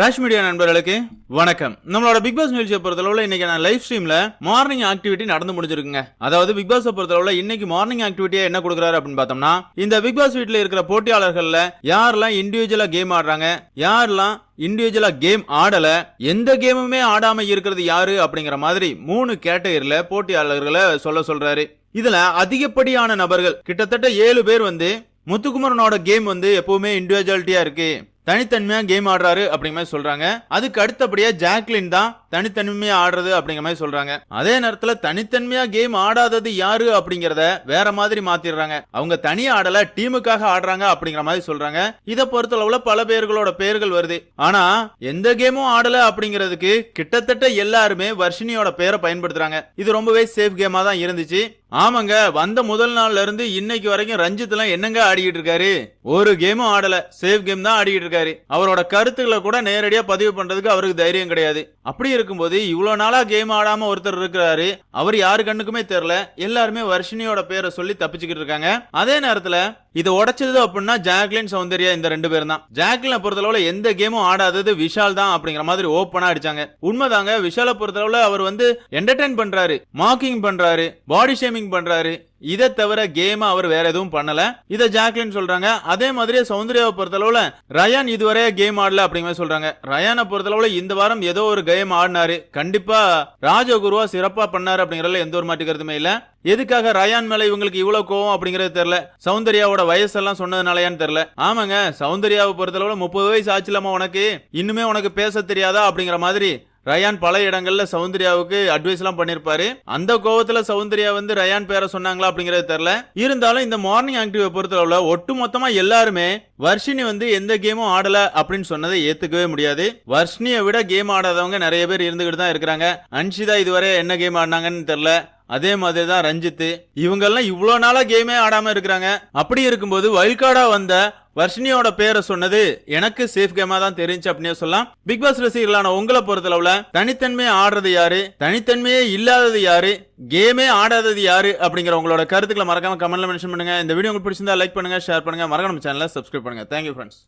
Rash media நண்பர்களுக்கு வணக்கம். நம்மளோட பிக் பாஸ் நிகழ்ச்சியை பொறுத்தளவுல இன்னைக்கு நான் லைவ் ஸ்ட்ரீம்ல மார்னிங் ஆக்டிவிட்டி நடந்து முடிஞ்சிருக்குங்க. அதாவது பிக் பாஸ் பொறுத்தளவுல இன்னைக்கு மார்னிங் ஆக்டிவிட்டியா என்ன கொடுக்குறாரு அப்படின்னு பார்த்தோம்னா இந்த பிக் பாஸ் வீட்டில் இருக்கிற போட்டியாளர்கள்ல யாரெல்லாம் இண்டிவிஜுவலா கேம் ஆடுறாங்க யாரெல்லாம் இண்டிவிஜுவலா கேம் ஆடல எந்த கேமுமே ஆடாம இருக்கிறது யாரு அப்படிங்கிற மாதிரி மூணு கேட்டகரியில போட்டியாளர்களை சொல்ல சொல்றாரு. இதுல அதிகப்படியான நபர்கள் கிட்டத்தட்ட ஏழு பேர் வந்து முத்துக்குமரனோட கேம் வந்து எப்பவுமே இண்டிவிஜுவாலிட்டியா இருக்கு. தனித்தன்மையா கேம் ஆடுறாரு அப்படிங்கிற மாதிரி சொல்றாங்க. அதுக்கு அடுத்தபடியா ஜாக்லின் தான் தனித்தன்மையா ஆடுறது அப்படிங்கிற மாதிரி சொல்றாங்க. அதே நேரத்துல தனித்தன்மையா கேம் ஆடாதது யாரு அப்படிங்கறத வேற மாதிரி மாத்திடுறாங்க. அவங்க தனியா ஆடல டீமுக்காக ஆடுறாங்க அப்படிங்கிற மாதிரி சொல்றாங்க. இத பொறுத்தளவுல பல பேர்களோட பேர்கள் வருது. ஆனா எந்த கேமும் ஆடல அப்படிங்கிறதுக்கு கிட்டத்தட்ட எல்லாருமே வர்ஷினியோட பேரை பயன்படுத்துறாங்க. இது ரொம்பவே சேஃப் கேமா தான் இருந்துச்சு. ஆமாங்க வந்த முதல் நாள்ல இருந்து இன்னைக்கு வரைக்கும் ரஞ்சித் எல்லாம் என்னங்க ஆடிக்கிட்டு இருக்காரு? ஒரு கேமும் ஆடல. சேஃப் கேம் தான் ஆடிக்கிட்டு இருக்காரு. அவரோட கருத்துக்களை கூட நேரடியா பதிவு பண்றதுக்கு அவருக்கு தைரியம் கிடையாது. அப்படி இருக்கும்போது இவ்வளவு நாளா கேம் ஆடாம ஒருத்தர் இருக்கிறாரு. அவர் யாரு கண்ணுக்குமே தெரியல. எல்லாருமே வர்ஷினியோட பேரை சொல்லி தப்பிச்சுக்கிட்டு இருக்காங்க. அதே நேரத்துல இதை உடைச்சது அப்படின்னா ஜாக்லின் சௌந்தர்யா இந்த ரெண்டு பேரும் தான். ஜாக்லினை பொறுத்தளவுல எந்த கேமும் ஆடாதது விஷால் தான் அப்படிங்கிற மாதிரி ஓப்பனா அடிச்சாங்க. உண்மைதாங்க விஷால பொறுத்தளவுல அவர் வந்து என்டர்டைன் பண்றாரு மாக்கிங் பண்றாரு பாடி ஷேமிங் பண்றாரு இதை தவிர கேம் அவர் வேற எதுவும் பண்ணல. இத ஜாக்லின் சொல்றாங்க. அதே மாதிரி சௌந்தர்யாவை பொறுத்தளவுல ரயான் இதுவரைய கேம் ஆடல அப்படிங்கிற சொல்றாங்க. ரயானை பொறுத்தளவுல இந்த வாரம் ஏதோ ஒரு கேம் ஆடினாரு. கண்டிப்பா ராஜகுருவா சிறப்பா பண்ணாரு அப்படிங்கறதுல எந்த ஒரு மாட்டு கருத்துமே இல்ல. எதுக்காக ரயான் மேல இவங்களுக்கு இவ்வளவு கோவம் அப்படிங்கறது தெரியல. சௌந்தர்யாவோட வயசெல்லாம் சொன்னதுனாலயான்னு தெரியல. ஆமாங்க சௌந்தர்யாவை பொறுத்தளவுல முப்பது வயசு ஆச்சுலாமா உனக்கு. இன்னுமே உனக்கு பேச தெரியாதா அப்படிங்கிற மாதிரி ரயான் பல இடங்கள்ல சௌந்தர்யாவுக்கு அட்வைஸ்லாம் பண்ணியிருப்பாரு பண்ணிருப்பாரு. அந்த கோவத்துல சௌந்தர்யா வந்து ரயான் பேரை சொன்னாங்களா அப்படிங்கறது தெரியல. இருந்தாலும் இந்த மார்னிங் ஆக்டிவை பொறுத்தளவுல ஒட்டு மொத்தமா எல்லாருமே வர்ஷினி வந்து எந்த கேமும் ஆடல அப்படின்னு சொன்னதை ஏத்துக்கவே முடியாது. வர்ஷினியை விட கேம் ஆடாதவங்க நிறைய பேர் இருந்துகிட்டு தான் இருக்கிறாங்க. அன்ஷிதா இதுவரை என்ன கேம் ஆடினாங்கன்னு தெரியல. அதே மாதிரி தான் ரஞ்சித் இவங்கெல்லாம் இவ்வளோ நாளாக கேமே ஆடாமல் இருக்கிறாங்க. அப்படி இருக்கும்போது வைல்கார்டா வந்த வர்ஷினியோட பேரை சொன்னது எனக்கு சேஃப் கேமா தான் தெரிஞ்சு அப்படின்னு சொல்லலாம். பிக் பாஸ் ரசிகர்களான உங்களை பொறுத்தளவுல தனித்தன்மையை ஆடுறது யாரு? தனித்தன்மையே இல்லாதது யாரு? கேமே ஆடாதது யாரு? அப்படிங்கிற உங்களோட கருத்துக்களை மறக்காம கமெண்ட்ல மென்ஷன் பண்ணுங்க. இந்த வீடியோ உங்களுக்கு பிடிச்சிருந்தா லைக் பண்ணுங்க ஷேர் பண்ணுங்க. மறக்காம சேனலை சப்ஸ்கிரைப் பண்ணுங்க. Thank you friends